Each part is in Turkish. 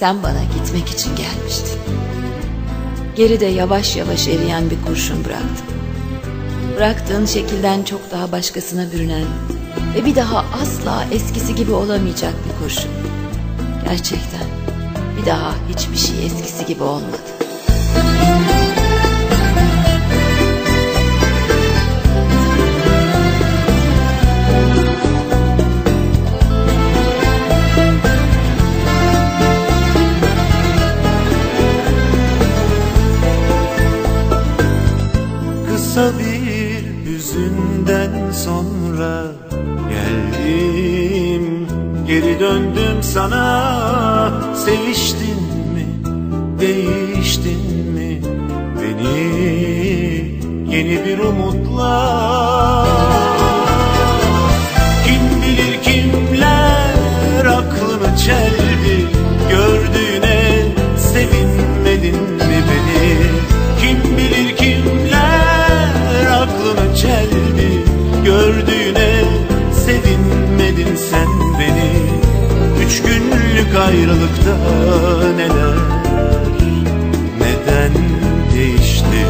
Sen bana gitmek için gelmiştin. Geride yavaş yavaş eriyen bir kurşun bıraktım. Bıraktığın şekilden çok daha başkasına bürünen ve bir daha asla eskisi gibi olamayacak bir kurşun. Gerçekten bir daha hiçbir şey eskisi gibi olmadı. Kısa bir hüzünden sonra geldim. Geri döndüm sana Seviştin mi, değiştin mi? Beni yeni bir umutla ayrılıkta neler Neden değişti?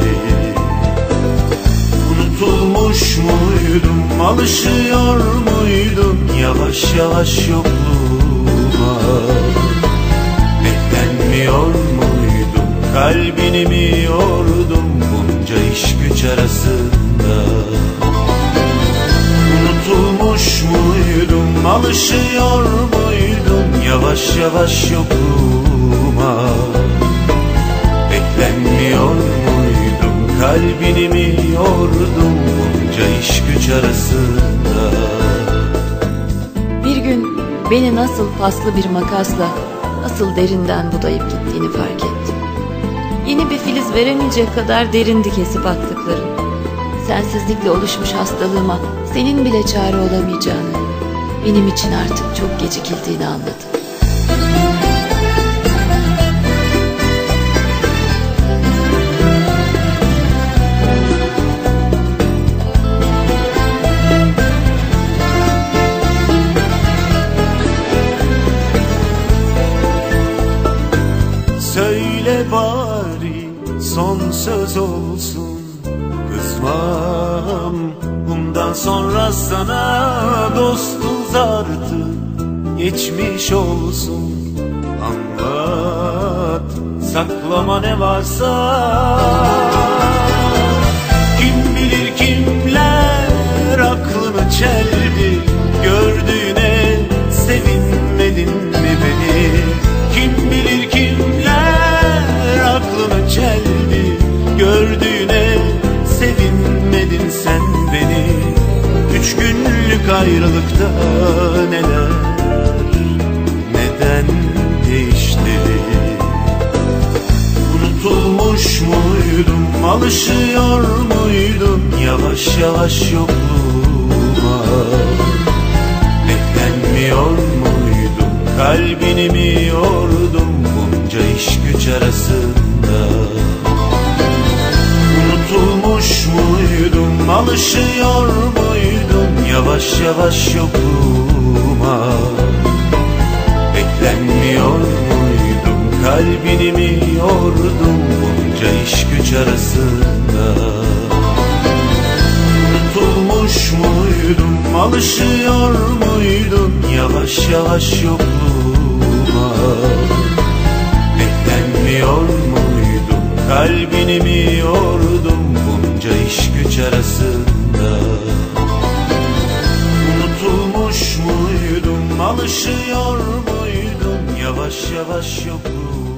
Unutulmuş muydum, alışıyor muydum? Yavaş yavaş yokluğuma. Beklenmiyor muydum, kalbini mi yordum Bunca iş güç arasında? Unutulmuş muydum, alışıyor muydum Yavaş yavaş yokluğuma Beklenmiyor muydum Kalbini mi yordum Bunca iş güç arasında Bir gün beni nasıl paslı bir makasla nasıl derinden budayıp gittiğini fark ettim. Yeni bir filiz veremeyecek kadar derindi kesip attıklarım. Sensizlikle oluşmuş hastalığıma senin bile çare olamayacağını, benim için artık çok gecikildiğini anladım. Söyle bari son söz olsun Kızmam bundan sonra sana dostuz artık Geçmiş olsun. Anlat saklama ne varsa ayrılıkta neler Neden değişti? Unutulmuş muydum, alışıyor muydum? Yavaş yavaş yokluğuma. Beklenmiyor muydum, kalbini mi yordum Bunca iş güç arasında? Unutulmuş muydum, alışıyor muydum Yavaş yavaş yokluğuma. Beklenmiyor muydum? Kalbini mi yordum Bunca iş güç arasında? Unutulmuş muydum? Alışıyor muydum? Yavaş yavaş yokluğuma. Beklenmiyor muydum? Kalbini mi yordum Bunca iş güç arasında alışıyor muydum Yavaş yavaş yokluğum